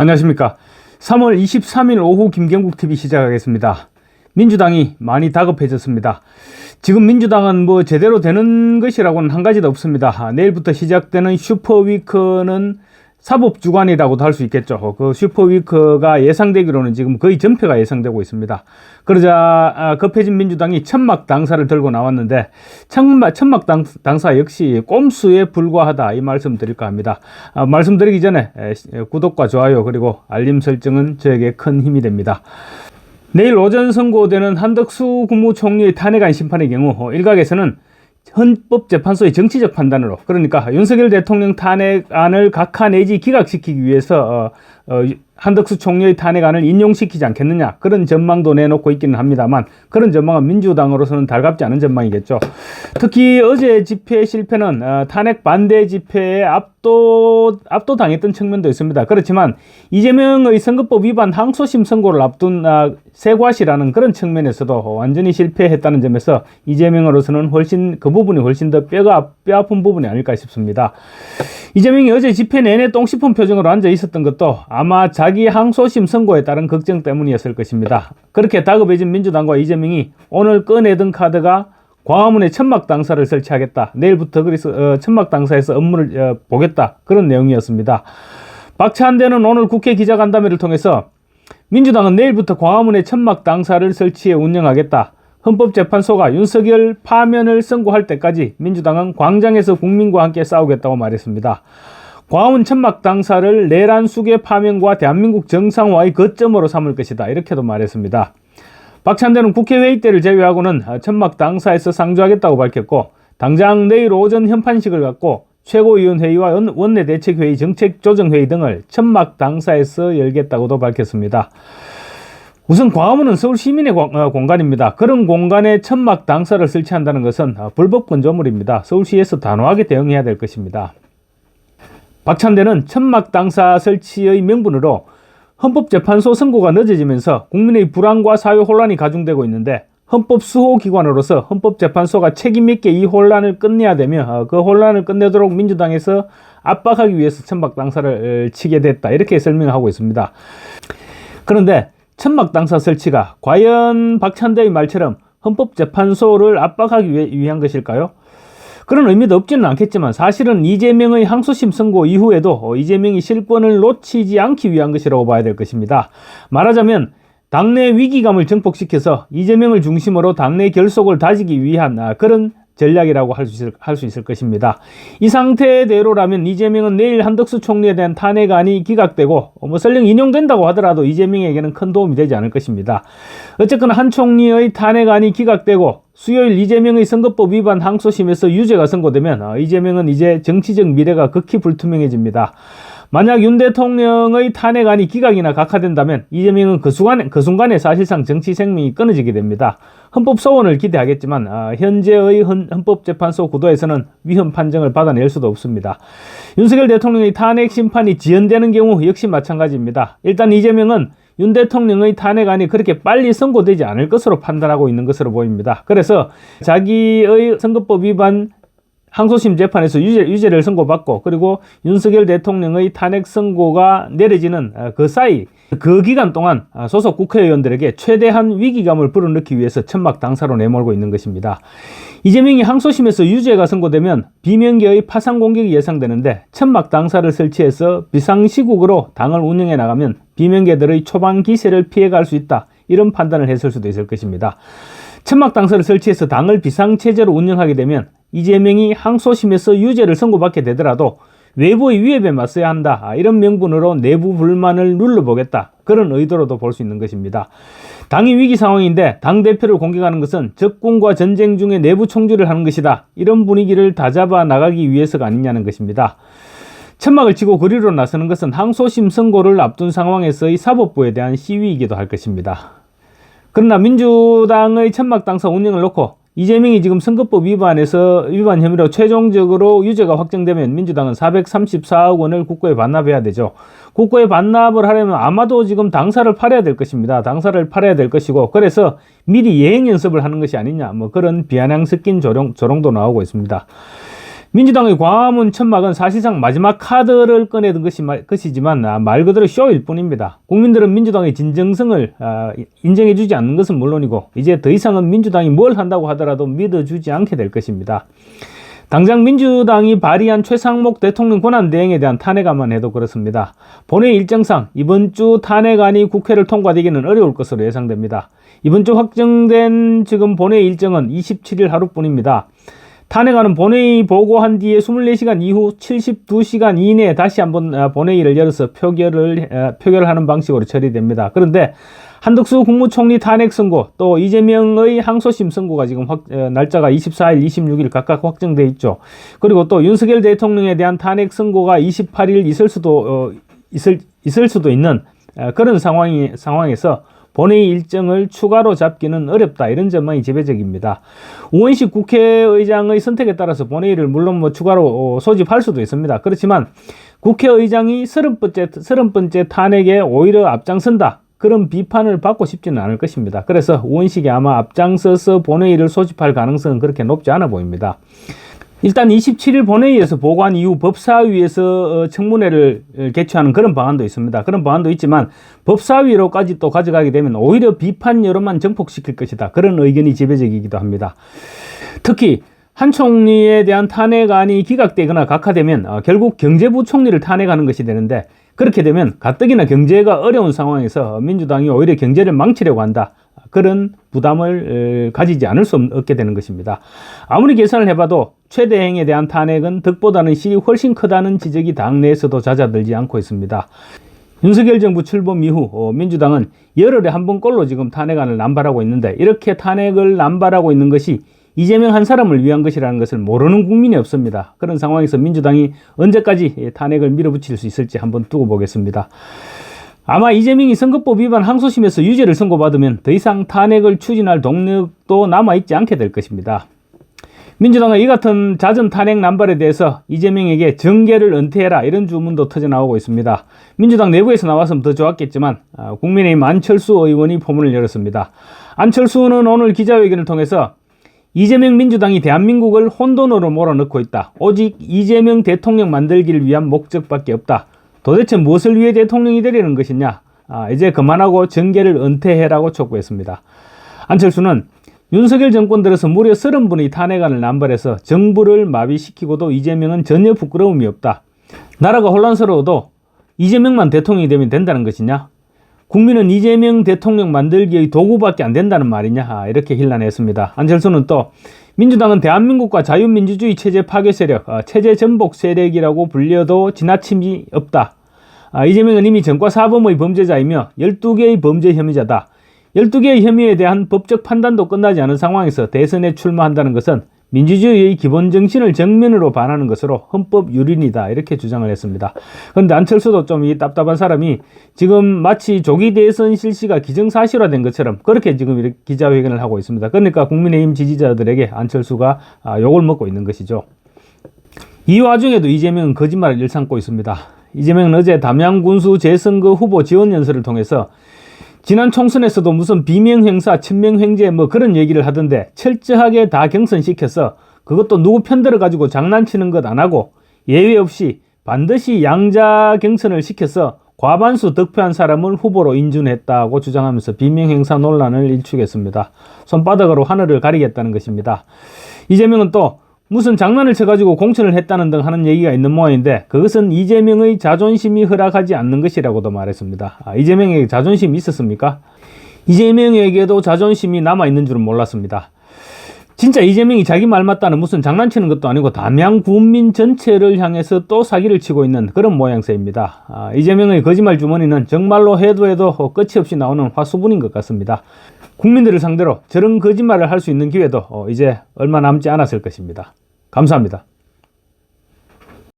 안녕하십니까. 3월 23일 오후 김경국 TV 시작하겠습니다. 민주당이 많이 다급해졌습니다. 지금 민주당은 뭐 제대로 되는 것이라고는 한 가지도 없습니다. 아, 내일부터 시작되는 슈퍼위크는 사법 주관이라고도 할 수 있겠죠. 그 슈퍼위크가 예상되기로는 지금 거의 전패가 예상되고 있습니다. 그러자 아, 급해진 민주당이 천막 당사를 들고 나왔는데 천막, 천막 당, 당사 역시 꼼수에 불과하다 이 말씀 드릴까 합니다. 아, 말씀드리기 전에 구독과 좋아요 그리고 알림 설정은 저에게 큰 힘이 됩니다. 내일 오전 선고되는 한덕수 국무총리의 탄핵안 심판의 경우 어, 일각에서는 헌법재판소의 정치적 판단으로. 그러니까 윤석열 대통령 탄핵안을 각하 내지 기각시키기 위해서 어, 어, 한덕수 총리의 탄핵안을 인용시키지 않겠느냐 그런 전망도 내놓고 있기는 합니다만 그런 전망은 민주당으로서는 달갑지 않은 전망이겠죠. 특히 어제 집회 실패는 어, 탄핵 반대 집회에 압도 압도당했던 측면도 있습니다. 그렇지만 이재명의 선거법 위반 항소심 선고를 앞둔 아, 세과시라는 그런 측면에서도 완전히 실패했다는 점에서 이재명으로서는 훨씬 그 부분이 훨씬 더 뼈가 뼈 아픈 부분이 아닐까 싶습니다. 이재명이 어제 집회 내내 똥 씹은 표정으로 앉아 있었던 것도 아마 자기 항소심 선고에 따른 걱정 때문이었을 것입니다. 그렇게 다급해진 민주당과 이재명이 오늘 꺼내든 카드가 광화문에 천막 당사를 설치하겠다. 내일부터 그래서 어, 천막 당사에서 업무를 어, 보겠다. 그런 내용이었습니다. 박찬대는 오늘 국회 기자간담회를 통해서 민주당은 내일부터 광화문에 천막 당사를 설치해 운영하겠다. 헌법재판소가 윤석열 파면을 선고할 때까지 민주당은 광장에서 국민과 함께 싸우겠다고 말했습니다. 광화문 천막 당사를 내란 수계 파면과 대한민국 정상화의 거점으로 삼을 것이다. 이렇게도 말했습니다. 박찬대는 국회 회의 때를 제외하고는 천막 당사에서 상주하겠다고 밝혔고 당장 내일 오전 현판식을 갖고 최고위원회의와 원- 원내대책회의 정책조정회의 등을 천막 당사에서 열겠다고도 밝혔습니다. 우선 광화문은 서울 시민의 공- 어, 공간입니다. 그런 공간에 천막 당사를 설치한다는 것은 어, 불법 건조물입니다. 서울시에서 단호하게 대응해야 될 것입니다. 박찬대는 천막 당사 설치의 명분으로 헌법재판소 선고가 늦어지면서 국민의 불안과 사회 혼란이 가중되고 있는데 헌법 수호 기관으로서 헌법재판소가 책임 있게 이 혼란을 끝내야 되며 어, 그 혼란을 끝내도록 민주당에서 압박하기 위해서 천막 당사를 어, 치게 됐다 이렇게 설명하고 있습니다. 그런데 천막 당사 설치가 과연 박찬대의 말처럼 헌법재판소를 압박하기 위한 것일까요? 그런 의미도 없지는 않겠지만 사실은 이재명의 항소심 선고 이후에도 어, 이재명이 실권을 놓치지 않기 위한 것이라고 봐야 될 것입니다. 말하자면 당내 위기감을 증폭시켜서 이재명을 중심으로 당내 결속을 다지기 위한 아, 그런 전략이라고 할 수 있을, 할 수 있을 것입니다. 이 상태대로라면 이재명은 내일 한덕수 총리에 대한 탄핵안이 기각되고 어, 뭐 설령 인용된다고 하더라도 이재명에게는 큰 도움이 되지 않을 것입니다. 어쨌거나 한 총리의 탄핵안이 기각되고 수요일 이재명의 선거법 위반 항소심에서 유죄가 선고되면 어, 이재명은 이제 정치적 미래가 극히 불투명해집니다. 만약 윤 대통령의 탄핵안이 기각이나 각하된다면 이재명은 그 순간에, 그 순간에 사실상 정치 생명이 끊어지게 됩니다. 헌법 소원을 기대하겠지만 아, 현재의 헌, 헌법재판소 구도에서는 위헌 판정을 받아낼 수도 없습니다. 윤석열 대통령의 탄핵 심판이 지연되는 경우 역시 마찬가지입니다. 일단 이재명은 윤 대통령의 탄핵안이 그렇게 빨리 선고되지 않을 것으로 판단하고 있는 것으로 보입니다. 그래서 자기의 선거법 위반 항소심 재판에서 유죄, 유죄를 선고받고 그리고 윤석열 대통령의 탄핵 선고가 내려지는 어, 그 사이 그 기간 동안 아, 소속 국회의원들에게 최대한 위기감을 불어넣기 위해서 천막 당사로 내몰고 있는 것입니다. 이재명이 항소심에서 유죄가 선고되면 비명계의 파상 공격이 예상되는데 천막 당사를 설치해서 비상시국으로 당을 운영해 나가면 비명계들의 초반 기세를 피해갈 수 있다. 이런 판단을 했을 수도 있을 것입니다. 천막 당사를 설치해서 당을 비상체제로 운영하게 되면 이재명이 항소심에서 유죄를 선고받게 되더라도 외부의 위협에 맞서야 한다. 아, 이런 명분으로 내부 불만을 눌러보겠다. 그런 의도로도 볼 수 있는 것입니다. 당이 위기 상황인데 당대표를 공격하는 것은 적군과 전쟁 중에 내부 총질을 하는 것이다. 이런 분위기를 다잡아 나가기 위해서가 아니냐는 것입니다. 천막을 치고 거리로 나서는 것은 항소심 선고를 앞둔 상황에서의 사법부에 대한 시위이기도 할 것입니다. 그러나 민주당의 천막 당사 운영을 놓고 이재명이 지금 선거법 위반에서 위반 혐의로 최종적으로 유죄가 확정되면 민주당은 434억 원을 국고에 반납해야 되죠. 국고에 반납을 하려면 아마도 지금 당사를 팔아야 될 것입니다. 당사를 팔아야 될 것이고 그래서 미리 예행 연습을 하는 것이 아니냐 뭐 그런 비아냥 섞인 조롱, 조롱도 나오고 있습니다. 민주당의 광화문 천막은 사실상 마지막 카드를 꺼내든 것이, 마- 것이지만 아, 말 그대로 쇼일 뿐입니다. 국민들은 민주당의 진정성을 아, 인정해주지 않는 것은 물론이고 이제 더 이상은 민주당이 뭘 한다고 하더라도 믿어주지 않게 될 것입니다. 당장 민주당이 발의한 최상목 대통령 권한대행에 대한 탄핵안만 해도 그렇습니다. 본회의 일정상 이번 주 탄핵안이 국회를 통과되기는 어려울 것으로 예상됩니다. 이번 주 확정된 지금 본회의 일정은 27일 하루뿐입니다. 탄핵안은 본회의 보고한 뒤에 24시간 이후 72시간 이내에 다시 한번 어, 본회의를 열어서 표결을 어, 표결하는 방식으로 처리됩니다. 그런데 한덕수 국무총리 탄핵 선고 또 이재명의 항소심 선고가 지금 확, 어, 날짜가 24일, 26일 각각 확정돼 있죠. 그리고 또 윤석열 대통령에 대한 탄핵 선고가 28일 있을 수도 어, 있을 있을 수도 있는 어, 그런 상황이 상황에서 본회의 일정을 추가로 잡기는 어렵다 이런 점이 지배적입니다. 우원식 국회의장의 선택에 따라서 본회의를 물론 뭐 추가로 어, 소집할 수도 있습니다. 그렇지만 국회의장이 서른 번째 서른 번째 탄핵에 오히려 앞장선다. 그런 비판을 받고 싶지는 않을 것입니다. 그래서 우원식이 아마 앞장서서 본회의를 소집할 가능성은 그렇게 높지 않아 보입니다. 일단 27일 본회의에서 보고한 이후 법사위에서 어, 청문회를 어, 개최하는 그런 방안도 있습니다. 그런 방안도 있지만 법사위로까지 또 가져가게 되면 오히려 비판 여론만 정폭시킬 것이다. 그런 의견이 지배적이기도 합니다. 특히 한 총리에 대한 탄핵안이 기각되거나 각하되면 어, 결국 경제부 총리를 탄핵하는 것이 되는데 그렇게 되면 가뜩이나 경제가 어려운 상황에서 민주당이 오히려 경제를 망치려고 한다. 그런 부담을 에, 가지지 않을 수 없- 없게 되는 것입니다. 아무리 계산을 해봐도 최대행에 대한 탄핵은 득보다는 실이 훨씬 크다는 지적이 당내에서도 잦아들지 않고 있습니다. 윤석열 정부 출범 이후 어, 민주당은 열흘에 한 번꼴로 지금 탄핵안을 남발하고 있는데 이렇게 탄핵을 남발하고 있는 것이 이재명 한 사람을 위한 것이라는 것을 모르는 국민이 없습니다. 그런 상황에서 민주당이 언제까지 이 탄핵을 밀어붙일 수 있을지 한번 두고 보겠습니다. 아마 이재명이 선거법 위반 항소심에서 유죄를 선고받으면 더 이상 탄핵을 추진할 동력도 남아있지 않게 될 것입니다. 민주당은 이 같은 잦은 탄핵 남발에 대해서 이재명에게 정계를 은퇴해라 이런 주문도 터져나오고 있습니다. 민주당 내부에서 나왔으면 더 좋았겠지만 아, 국민의힘 안철수 의원이 포문을 열었습니다. 안철수 는 오늘 기자회견을 통해서 이재명 민주당이 대한민국을 혼돈으로 몰아넣고 있다. 오직 이재명 대통령 만들기를 위한 목적밖에 없다. 도대체 무엇을 위해 대통령이 되려는 것이냐? 아, 이제 그만하고 정계를 은퇴해라고 촉구했습니다. 안철수는 윤석열 정권 들어서 무려 30분의 탄핵안을 남발해서 정부를 마비시키고도 이재명은 전혀 부끄러움이 없다. 나라가 혼란스러워도 이재명만 대통령이 되면 된다는 것이냐? 국민은 이재명 대통령 만들기의 도구밖에 안 된다는 말이냐? 아, 이렇게 hir난했습니다. 안철수는 또 민주당은 대한민국과 자유민주주의 체제 파괴 세력, 아, 체제 전복 세력이라고 불려도 지나침이 없다. 아, 이재명은 이미 전과 사범의 범죄자이며 12개의 범죄 혐의자다. 12개의 혐의에 대한 법적 판단도 끝나지 않은 상황에서 대선에 출마한다는 것은 민주주의의 기본 정신을 정면으로 반하는 것으로 헌법 유린이다 이렇게 주장을 했습니다. 그런데 안철수도 좀 이 답답한 사람이 지금 마치 조기 대선 실시가 기정사실화된 것처럼 그렇게 지금 기자회견을 하고 있습니다. 그러니까 국민의힘 지지자들에게 안철수가 아, 욕을 먹고 있는 것이죠. 이 와중에도 이재명은 거짓말을 일삼고 있습니다. 이재명은 어제 담양 군수 재선거 후보 지원 연설을 통해서 지난 총선에서도 무슨 비명 행사, 친명 횡재 뭐 그런 얘기를 하던데 철저하게 다 경선시켜서 그것도 누구 편들어 가지고 장난치는 것 안 하고 예외 없이 반드시 양자 경선을 시켜서 과반수 득표한 사람을 후보로 인준했다고 주장하면서 비명 행사 논란을 일축했습니다. 손바닥으로 하늘을 가리겠다는 것입니다. 이재명은 또 무슨 장난을 쳐가지고 공천을 했다는 등 하는 얘기가 있는 모양인데 그것은 이재명의 자존심이 허락하지 않는 것이라고도 말했습니다. 아, 이재명에게 자존심이 있었습니까? 이재명에게도 자존심이 남아있는 줄은 몰랐습니다. 진짜 이재명이 자기 말 맞다는 무슨 장난치는 것도 아니고 담양 국민 전체를 향해서 또 사기를 치고 있는 그런 모양새입니다. 아, 이재명의 거짓말 주머니는 정말로 해도 해도 끝이 없이 나오는 화수분인 것 같습니다. 국민들을 상대로 저런 거짓말을 할 수 있는 기회도 어, 이제 얼마 남지 않았을 것입니다. 감사합니다.